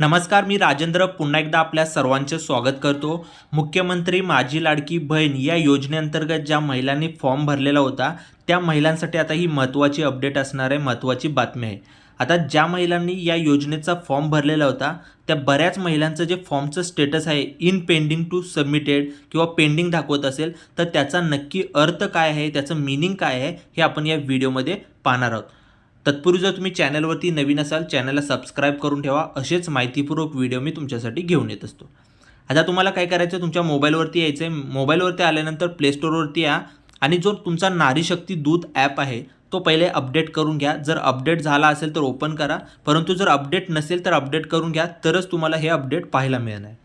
नमस्कार मी राजेंद्र. पुन्हा एकदा आपल्या सर्वांचे स्वागत करतो. मुख्यमंत्री माझी लाडकी बहीण या योजनेअंतर्गत ज्या महिलांनी फॉर्म भरलेला होता त्या महिलांसाठी आता ही महत्त्वाची अपडेट असणार आहे महत्त्वाची बातमी आहे. आता ज्या महिलांनी या योजनेचा फॉर्म भरलेला होता त्या बऱ्याच महिलांचं जे फॉर्मचं स्टेटस आहे इन पेंडिंग टू सबमिटेड किंवा पेंडिंग दाखवत असेल तर त्याचा नक्की अर्थ काय आहे त्याचं मिनिंग काय आहे हे आपण या व्हिडिओमध्ये पाहणार आहोत. तत्पूर्वी जर तुम्ही चॅनलवरती नवीन असाल चॅनलला सबस्क्राईब करून ठेवा. असेच माहितीपूर्वक व्हिडिओ मी तुमच्यासाठी घेऊन येत असतो. आता तुम्हाला काय करायचं आहे तुमच्या मोबाईलवरती यायचं आहे मोबाईलवरती आल्यानंतर प्लेस्टोरवरती या. आणि जो तुमचा नारी शक्ती दूत ॲप आहे तो पहिले अपडेट करून घ्या. जर अपडेट झाला असेल तर ओपन करा. परंतु जर अपडेट नसेल तर अपडेट करून घ्या. तरच तुम्हाला हे अपडेट पाहायला मिळणार. आहे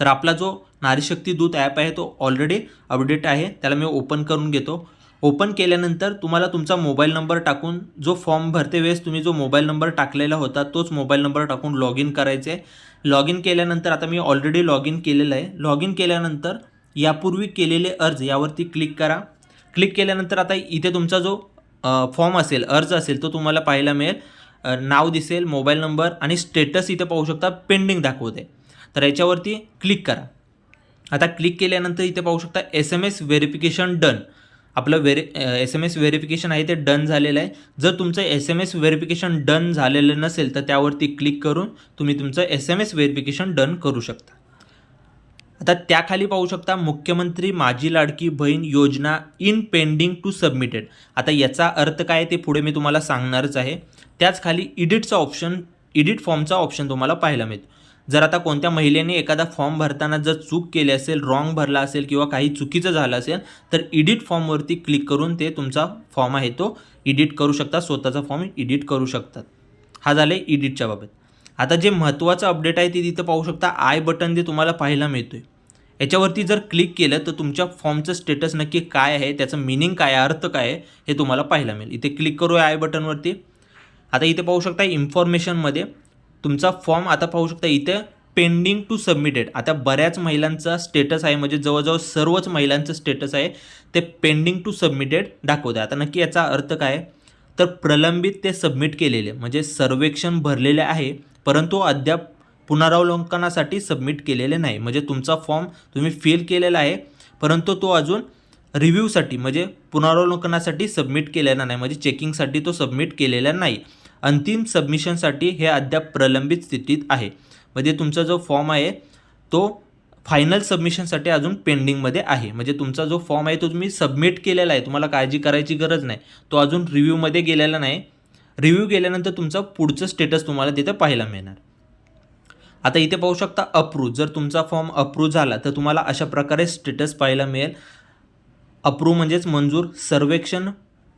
तर आपला जो नारीशक्ती दूत ॲप आहे तो ऑलरेडी अपडेट आहे. त्याला मी ओपन करून घेतो. ओपन केल्यानंतर तुम्हाला तुमचा मोबाईल नंबर टाकून जो फॉर्म भरते वेळेस तुम्ही जो मोबाईल नंबर टाकलेला होता तोच मोबाईल नंबर टाकून लॉग इन करायचे. आहे लॉग इन केल्यानंतर आता मी ऑलरेडी लॉग इन केलेलं आहे. लॉग इन केल्यानंतर यापूर्वी केलेले अर्ज यावरती क्लिक करा. क्लिक केल्यानंतर आता इथे तुमचा जो फॉर्म असेल अर्ज असेल तो तुम्हाला पाहायला मिळेल. नाव दिसेल मोबाईल नंबर आणि स्टेटस इथे पाहू शकता पेंडिंग दाखवते. तर याच्यावरती क्लिक करा. आता क्लिक केल्यानंतर इथे पाहू शकता S M S verification done आपलं व्हेरि एस एम एस व्हेरिफिकेशन आहे ते डन झालेलं आहे. जर तुमचं S M S verification done झालेलं नसेल तर त्यावरती क्लिक करून तुम्ही तुमचं S M S verification done करू शकता. आता त्याखाली पाहू शकता मुख्यमंत्री माझी लाडकी बहीण योजना इन पेंडिंग टू सबमिटेड आता याचा अर्थ काय ते पुढे मी तुम्हाला सांगणारच आहे. त्याच खाली इडिटचा ऑप्शन इडिट फॉर्मचा ऑप्शन तुम्हाला पाहायला मिळतो जर आता कोणत्या महिलेने एखादा फॉर्म भरताना जर चूक केली असेल रॉंग भरला असेल किंवा काही चुकीचं झालं असेल तर इडिट फॉर्मवरती क्लिक करून ते तुमचा फॉर्म आहे तो इडिट करू शकता. स्वतःचा फॉर्म इडिट करू शकतात. हा झाले इडिटच्या बाबत. आता जे महत्त्वाचं अपडेट आहे ते तिथं पाहू शकता. आय बटन जे तुम्हाला पाहायला मिळतो आहे याच्यावरती जर क्लिक केलं तर तुमच्या फॉर्मचं स्टेटस नक्की काय आहे? त्याचं मिनिंग काय आहे? अर्थ काय आहे? हे तुम्हाला पाहायला मिळेल. इथे क्लिक करूया आय बटनवरती आता इथे पाहू शकता इन्फॉर्मेशनमध्ये तुमचा फॉर्म आता पाहू शकता इथे पेंडिंग टू सबमिटेड आता बऱ्याच महिलांचा स्टेटस आहे म्हणजे जवळजवळ सर्वच महिलांचं स्टेटस आहे ते पेंडिंग टू सबमिटेड दाखवतं आता नक्की याचा अर्थ काय? तर प्रलंबित ते सबमिट केलेले म्हणजे सर्वेक्षण भरलेले आहे परंतु अद्याप पुनरावलोकनासाठी सबमिट केलेले नाही. म्हणजे तुमचा फॉर्म तुम्ही फिल केलेला आहे परंतु तो अजून रिव्ह्यूसाठी म्हणजे पुनरावलोकनासाठी सबमिट केलेला नाही म्हणजे चेकिंगसाठी तो सबमिट केलेला नाही. अंतिम सबमिशनसाठी हे अद्याप प्रलंबित स्थितीत आहे. म्हणजे तुमचा जो फॉर्म आहे तो फायनल सबमिशनसाठी अजून पेंडिंगमध्ये आहे. म्हणजे तुमचा जो फॉर्म आहे तो तुम्ही सबमिट केलेला आहे. तुम्हाला काळजी करायची गरज नाही. तो अजून रिव्ह्यूमध्ये गेलेला नाही. रिव्ह्यू गेल्यानंतर तुमचा पुढचं स्टेटस तुम्हाला तिथे पाहायला मिळणार. आता इथे पाहू शकता अप्रूव्ह जर तुमचा फॉर्म अप्रूव्ह झाला तर तुम्हाला अशा प्रकारे स्टेटस पाहायला मिळेल. अप्रूव्ह म्हणजेच मंजूर सर्वेक्षण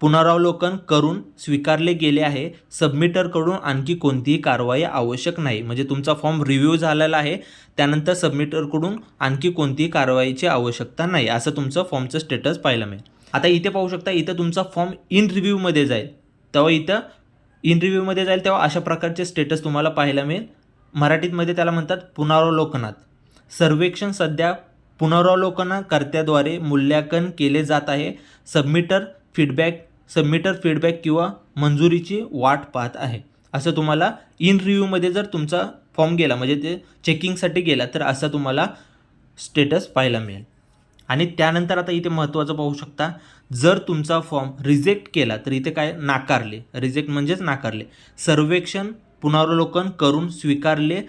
पुनरावलोकन करून स्वीकारले गेले आहे. सबमिटरकडून आणखी कोणतीही कारवाई आवश्यक नाही. म्हणजे तुमचा फॉर्म रिव्ह्यू झालेला आहे. त्यानंतर सबमिटरकडून आणखी कोणतीही कारवाईची आवश्यकता नाही. असं तुमचं फॉर्मचं स्टेटस पाहायला मिळेल. आता इथे पाहू शकता इथं तुमचा फॉर्म इन रिव्ह्यूमध्ये जाईल. तेव्हा इथं इन रिव्ह्यूमध्ये जाईल तेव्हा अशा प्रकारचे स्टेटस तुम्हाला पाहायला मिळेल. मराठीमध्ये त्याला म्हणतात पुनरावलोकनात. सर्वेक्षण सध्या पुनरावलोकनकर्त्याद्वारे मूल्यांकन केले जात आहे. सबमिटर फीडबॅक सबमिटर फीडबॅक किंवा मंजुरीची वाट पाहत आहे. असं तुम्हाला इन रिव्ह्यूमध्ये जर तुमचा फॉर्म गेला म्हणजे ते चेकिंगसाठी गेला तर असा तुम्हाला स्टेटस पाहायला मिळेल. आणि त्यानंतर आता इथे महत्त्वाचं पाहू शकता जर तुमचा फॉर्म रिजेक्ट केला तर इथे काय? नाकारले. रिजेक्ट म्हणजेच नाकारले. सर्वेक्षण पुनरावलोकन करून स्वीकारले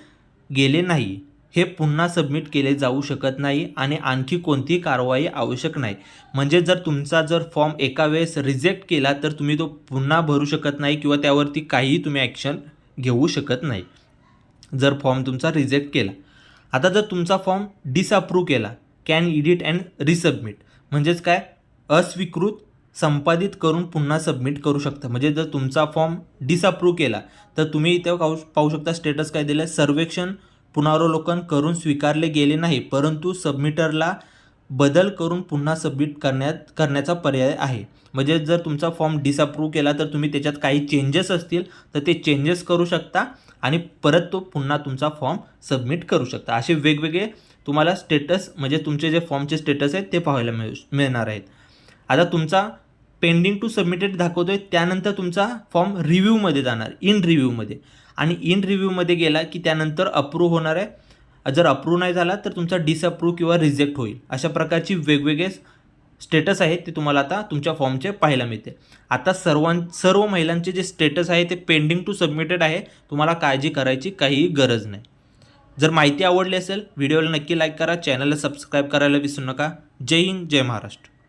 गेले नाही. हे पुन्हा सबमिट केले जाऊ शकत नाही आणि आणखी कोणतीही कारवाई आवश्यक नाही. म्हणजे जर तुमचा जर फॉर्म एका वेळेस रिजेक्ट केला तर तुम्ही तो पुन्हा भरू शकत नाही किंवा त्यावरती काहीही तुम्ही ॲक्शन घेऊ शकत नाही. जर फॉर्म तुमचा रिजेक्ट केला. आता जर तुमचा फॉर्म डिसअप्रूव्ह केला कॅन इडिट अँड रिसबमिट म्हणजेच काय? अस्वीकृत संपादित करून पुन्हा सबमिट करू शकता. म्हणजे जर तुमचा फॉर्म डिसअप्रूव्ह केला तर तुम्ही इथे पाहू पाहू शकता स्टेटस काय दिलं सर्वेक्षण पुनरावलोकन करून स्वीकारले गेले नाही परंतु सबमिटरला बदल करून पुन्हा सबमिट करण्यात करण्याचा पर्याय आहे. म्हणजे जर तुमचा फॉर्म डिसअप्रूव्ह केला तर तुम्ही त्याच्यात काही चेंजेस असतील तर ते चेंजेस करू शकता आणि परत तो पुन्हा तुमचा फॉर्म सबमिट करू शकता. असे वेगवेगळे तुम्हाला स्टेटस म्हणजे तुमचे जे फॉर्मचे स्टेटस आहेत ते पाहायला मिळू मिळणार आहेत. आता तुमचा पेंडिंग टू सबमिटेड दाखवतोय त्यानंतर तुमचा फॉर्म रिव्ह्यूमध्ये जाणार इन रिव्ह्यूमध्ये आणि इन रिव्ह्यूमध्ये गेला की त्यानंतर अप्रूव्ह होणार आहे. जर अप्रूव्ह नाही झाला तर तुमचा डिसअप्रूव्ह किंवा रिजेक्ट होईल. अशा प्रकारची वेगवेगळे स्टेटस आहेत ते तुम्हाला आता तुमच्या फॉर्मचे पाहायला मिळते. आता सर्वां सर्व महिलांचे जे स्टेटस आहे ते पेंडिंग टू सबमिटेड आहे. तुम्हाला काळजी करायची काहीही गरज नाही. जर माहिती आवडली असेल व्हिडिओला नक्की लाईक करा. चॅनलला सबस्क्राईब करायला विसरू नका. जय हिंद जय महाराष्ट्र.